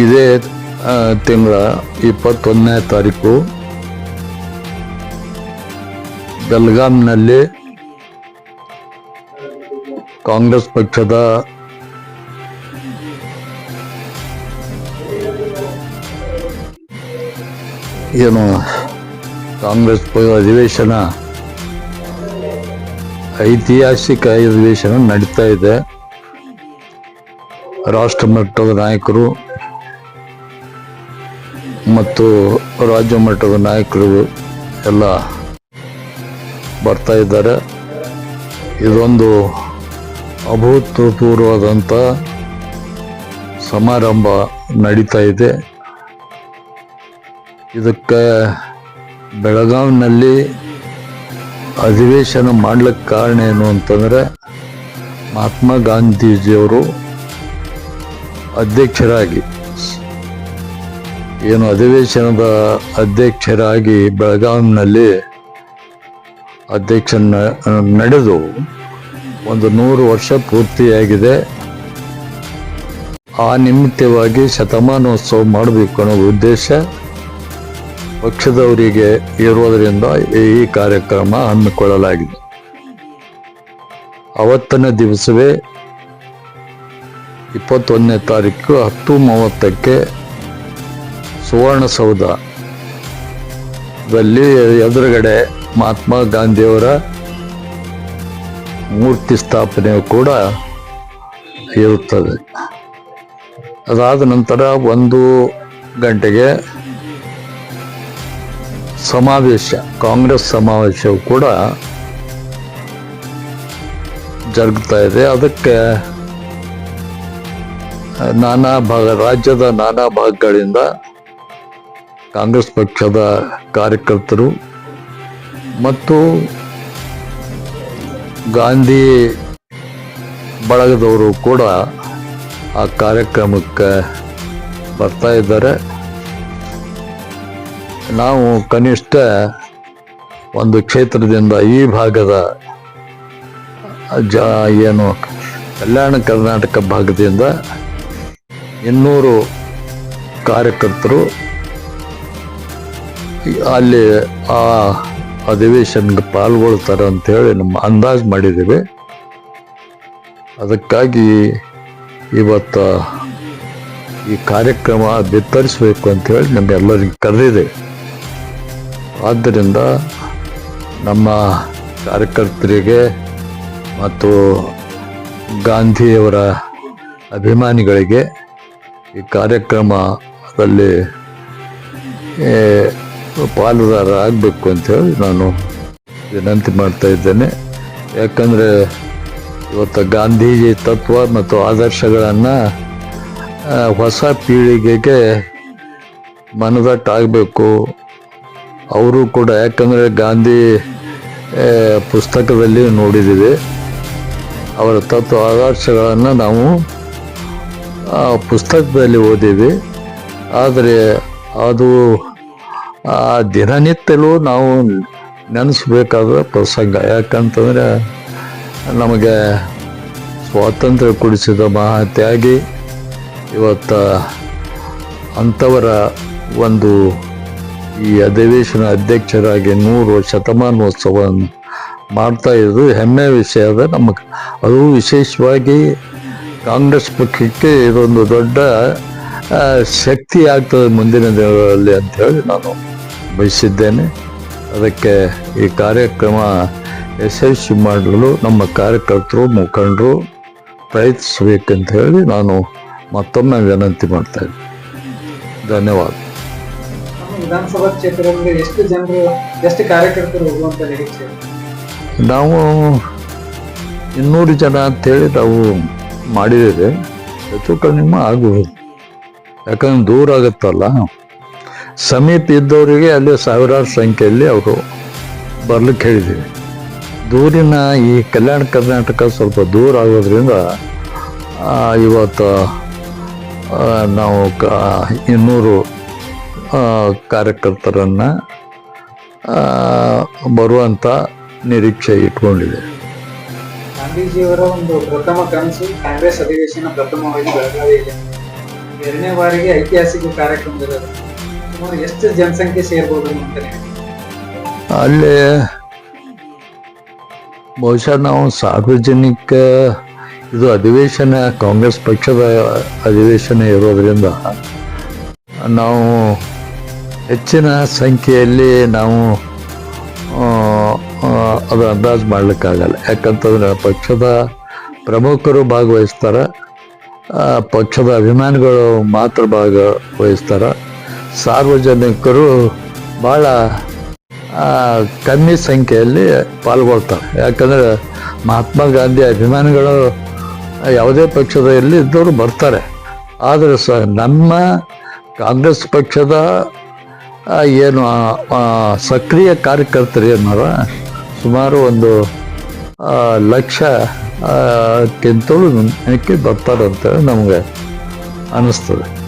ಇದೇ ತಿಂಗಳ ಇಪ್ಪತ್ತೊಂದನೇ ತಾರೀಕು ಬೆಲ್ಗಾಂನಲ್ಲಿ ಕಾಂಗ್ರೆಸ್ ಪಕ್ಷದ ಏನು ಕಾಂಗ್ರೆಸ್ ಅಧಿವೇಶನ, ಐತಿಹಾಸಿಕ ಅಧಿವೇಶನ ನಡೀತಾ ಇದೆ. ರಾಷ್ಟ್ರ ಮಟ್ಟದ ನಾಯಕರು ಮತ್ತು ರಾಜ್ಯ ಮಟ್ಟದ ನಾಯಕರು ಎಲ್ಲ ಬರ್ತಾ ಇದ್ದಾರೆ. ಇದೊಂದು ಅಭೂತಪೂರ್ವವಾದಂಥ ಸಮಾರಂಭ ನಡೀತಾ ಇದೆ. ಇದಕ್ಕೆ ಬೆಳಗಾವಿನಲ್ಲಿ ಅಧಿವೇಶನ ಮಾಡ್ಲಿಕ್ಕೆ ಕಾರಣ ಏನು ಅಂತಂದರೆ ಮಹಾತ್ಮ ಗಾಂಧೀಜಿಯವರು ಅಧ್ಯಕ್ಷರಾಗಿ ಏನು ಅಧಿವೇಶನದ ಅಧ್ಯಕ್ಷರಾಗಿ ಬೆಳಗಾವಿನಲ್ಲಿ ಅಧ್ಯಕ್ಷ ನಡೆದು ಒಂದು ನೂರು ವರ್ಷ ಪೂರ್ತಿಯಾಗಿದೆ. ಆ ನಿಮಿತ್ತವಾಗಿ ಶತಮಾನೋತ್ಸವ ಮಾಡಬೇಕು ಅನ್ನೋ ಉದ್ದೇಶ ಪಕ್ಷದವರಿಗೆ ಇರೋದರಿಂದ ಈ ಕಾರ್ಯಕ್ರಮ ಹಮ್ಮಿಕೊಳ್ಳಲಾಗಿದೆ. ಅವತ್ತನೇ ದಿವಸವೇ ಇಪ್ಪತ್ತೊಂದನೇ ತಾರೀಕು ಹತ್ತು ಮೂವತ್ತಕ್ಕೆ ಸುವರ್ಣಸೌಧದಲ್ಲಿ ಎದುರುಗಡೆ ಮಹಾತ್ಮ ಗಾಂಧಿಯವರ ಮೂರ್ತಿ ಸ್ಥಾಪನೆ ಕೂಡ ಇರುತ್ತದೆ. ಅದಾದ ನಂತರ ಒಂದು ಗಂಟೆಗೆ ಸಮಾವೇಶ, ಕಾಂಗ್ರೆಸ್ ಸಮಾವೇಶವು ಕೂಡ ಜರುಗ್ತಾ ಇದೆ. ಅದಕ್ಕೆ ನಾನಾ ಭಾಗ, ರಾಜ್ಯದ ನಾನಾ ಭಾಗಗಳಿಂದ ಕಾಂಗ್ರೆಸ್ ಪಕ್ಷದ ಕಾರ್ಯಕರ್ತರು ಮತ್ತು ಗಾಂಧಿ ಬಳಗದವರು ಕೂಡ ಆ ಕಾರ್ಯಕ್ರಮಕ್ಕೆ ಬರ್ತಾ ಇದ್ದಾರೆ. ನಾವು ಕನಿಷ್ಠ ಒಂದು ಕ್ಷೇತ್ರದಿಂದ ಈ ಭಾಗದ ಜ, ಏನು, ಕಲ್ಯಾಣ ಕರ್ನಾಟಕ ಭಾಗದಿಂದ ಇನ್ನೂರು ಕಾರ್ಯಕರ್ತರು ಅಲ್ಲಿ ಆ ಅಧಿವೇಶನಕ್ಕೆ ಪಾಲ್ಗೊಳ್ತಾರೆ ಅಂತೇಳಿ ನಮ್ಮ ಅಂದಾಜು ಮಾಡಿದ್ದೀವಿ. ಅದಕ್ಕಾಗಿ ಇವತ್ತು ಈ ಕಾರ್ಯಕ್ರಮ ಬಿತ್ತರಿಸಬೇಕು ಅಂತೇಳಿ ನಮ್ಮೆಲ್ಲರಿಗೆ ಕರೆದಿದೆ. ಆದ್ದರಿಂದ ನಮ್ಮ ಕಾರ್ಯಕರ್ತರಿಗೆ ಮತ್ತು ಗಾಂಧಿಯವರ ಅಭಿಮಾನಿಗಳಿಗೆ ಈ ಕಾರ್ಯಕ್ರಮದಲ್ಲಿ ಏ, ಪಾಲುದಾರರಾಗಬೇಕು ಅಂತೇಳಿ ನಾನು ವಿನಂತಿ ಮಾಡ್ತಾ ಇದ್ದೇನೆ. ಯಾಕಂದರೆ ಇವತ್ತು ಗಾಂಧೀಜಿ ತತ್ವ ಮತ್ತು ಆದರ್ಶಗಳನ್ನು ಹೊಸ ಪೀಳಿಗೆಗೆ ಮನದಟ್ಟಾಗಬೇಕು. ಅವರು ಕೂಡ ಯಾಕಂದರೆ ಗಾಂಧಿ ಪುಸ್ತಕದಲ್ಲಿ ನೋಡಿದ್ದೀವಿ. ಅವರ ತತ್ವ ಆದರ್ಶಗಳನ್ನು ನಾವು ಪುಸ್ತಕದಲ್ಲಿ ಓದೀವಿ ಆದರೆ ಅದು ಆ ದಿನನಿತ್ಯಲೂ ನಾವು ನೆನೆಸ್ಬೇಕಾದ ಪ್ರಸಂಗ. ಯಾಕಂತಂದರೆ ನಮಗೆ ಸ್ವಾತಂತ್ರ್ಯ ಕೊಡಿಸಿದ ಮಹಾತ್ಯಾಗಿ ಇವತ್ತು ಅಂಥವರ ಒಂದು ಈ ಅಧಿವೇಶನ ಅಧ್ಯಕ್ಷರಾಗಿ ನೂರು ಶತಮಾನೋತ್ಸವವನ್ನು ಮಾಡ್ತಾ ಇರೋದು ಹೆಮ್ಮೆ ವಿಷಯ ಅದ. ನಮಗೆ ಅದು ವಿಶೇಷವಾಗಿ ಕಾಂಗ್ರೆಸ್ ಪಕ್ಷಕ್ಕೆ ಇದೊಂದು ದೊಡ್ಡ ಶಕ್ತಿ ಆಗ್ತದೆ ಮುಂದಿನ ದಿನಗಳಲ್ಲಿ ಅಂತ ಹೇಳಿ ನಾನು ಬಯಸಿದ್ದೇನೆ. ಅದಕ್ಕೆ ಈ ಕಾರ್ಯಕ್ರಮ ಯಶಸ್ವಿ ಮಾಡಲು ನಮ್ಮ ಕಾರ್ಯಕರ್ತರು ಮುಖಂಡರು ಪ್ರಯತ್ನಿಸಬೇಕಂತ ಹೇಳಿ ನಾನು ಮತ್ತೊಮ್ಮೆ ವಿನಂತಿ ಮಾಡ್ತಾ ಇದ್ದೀನಿ. ಧನ್ಯವಾದ. ವಿಧಾನಸಭಾ ಕ್ಷೇತ್ರದಲ್ಲಿ ಎಷ್ಟು ಜನರು ಎಷ್ಟು ಕಾರ್ಯಕರ್ತರು ಹೋಗುವಂತ ನಿರೀಕ್ಷೆ? ನಾವು ಇನ್ನೂರು ಜನ ಅಂತೇಳಿ ನಾವು ಮಾಡಿದ್ದೇವೆ. ಹೆಚ್ಚು ಕಡಿಮೆ ಆಗಬಹುದು ಯಾಕಂದ್ರೆ ದೂರ ಆಗುತ್ತಲ್ಲ. ಸಮೀಪ ಇದ್ದವರಿಗೆ ಅಲ್ಲಿ ಸಾವಿರಾರು ಸಂಖ್ಯೆಯಲ್ಲಿ ಅವರು ಬರ್ಲಿಕ್ಕೆ ಹೇಳಿದ್ದೀವಿ. ದೂರಿನ ಈ ಕಲ್ಯಾಣ ಕರ್ನಾಟಕ ಸ್ವಲ್ಪ ದೂರ ಆಗೋದ್ರಿಂದ ಇವತ್ತು ನಾವು ಕ, ಇನ್ನೂರು ಕಾರ್ಯಕರ್ತರನ್ನು ಬರುವಂಥ ನಿರೀಕ್ಷೆ ಇಟ್ಕೊಂಡಿದೆ. ಗಾಂಧೀಜಿಯವರ ಒಂದು ಪ್ರಥಮ ಕನಸು ಕಾಂಗ್ರೆಸ್ ಅಧಿವೇಶನ ಪ್ರಥಮವಾಗಿ ಬೆಳಗಾವಿಯಲ್ಲಿ. ಎರಡನೇ ಬಾರಿಗೆ ಐತಿಹಾಸಿಕ ಕಾರ್ಯಕ್ರಮದಲ್ಲಿ ಜನಸಂಖ್ಯೆ ಸೇರ್ಬೋದು ಅಲ್ಲಿ ಬಹುಶಃ ನಾವು ಸಾರ್ವಜನಿಕ ಇದು ಅಧಿವೇಶನ, ಕಾಂಗ್ರೆಸ್ ಪಕ್ಷದ ಅಧಿವೇಶನ ಇರೋದ್ರಿಂದ ನಾವು ಹೆಚ್ಚಿನ ಸಂಖ್ಯೆಯಲ್ಲಿ ನಾವು ಅದು ಅಂದಾಜು ಮಾಡಲಿಕ್ಕಾಗಲ್ಲ. ಯಾಕಂತಂದ್ರೆ ಪಕ್ಷದ ಪ್ರಮುಖರು ಭಾಗವಹಿಸ್ತಾರೆ ಪಕ್ಷದ ಅಭಿಮಾನಿಗಳು ಮಾತ್ರ ಭಾಗವಹಿಸ್ತಾರೆ. ಸಾರ್ವಜನಿಕರು ಭಾಳ ಕಮ್ಮಿ ಸಂಖ್ಯೆಯಲ್ಲಿ ಪಾಲ್ಗೊಳ್ತಾರೆ. ಯಾಕಂದರೆ ಮಹಾತ್ಮ ಗಾಂಧಿ ಅಭಿಮಾನಿಗಳು ಯಾವುದೇ ಪಕ್ಷದ ಎಲ್ಲಿ ಇದ್ದವರು ಬರ್ತಾರೆ. ಆದರೆ ಸ, ನಮ್ಮ ಕಾಂಗ್ರೆಸ್ ಪಕ್ಷದ ಏನು ಸಕ್ರಿಯ ಕಾರ್ಯಕರ್ತರು ಏನಾರ ಸುಮಾರು ಒಂದು ಲಕ್ಷ ಕ್ಕಿಂತಲೂ ಹೆಚ್ಚಿಗೆ ಬರ್ತಾರೆ ಅಂತೇಳಿ ನಮಗೆ ಅನ್ನಿಸ್ತದೆ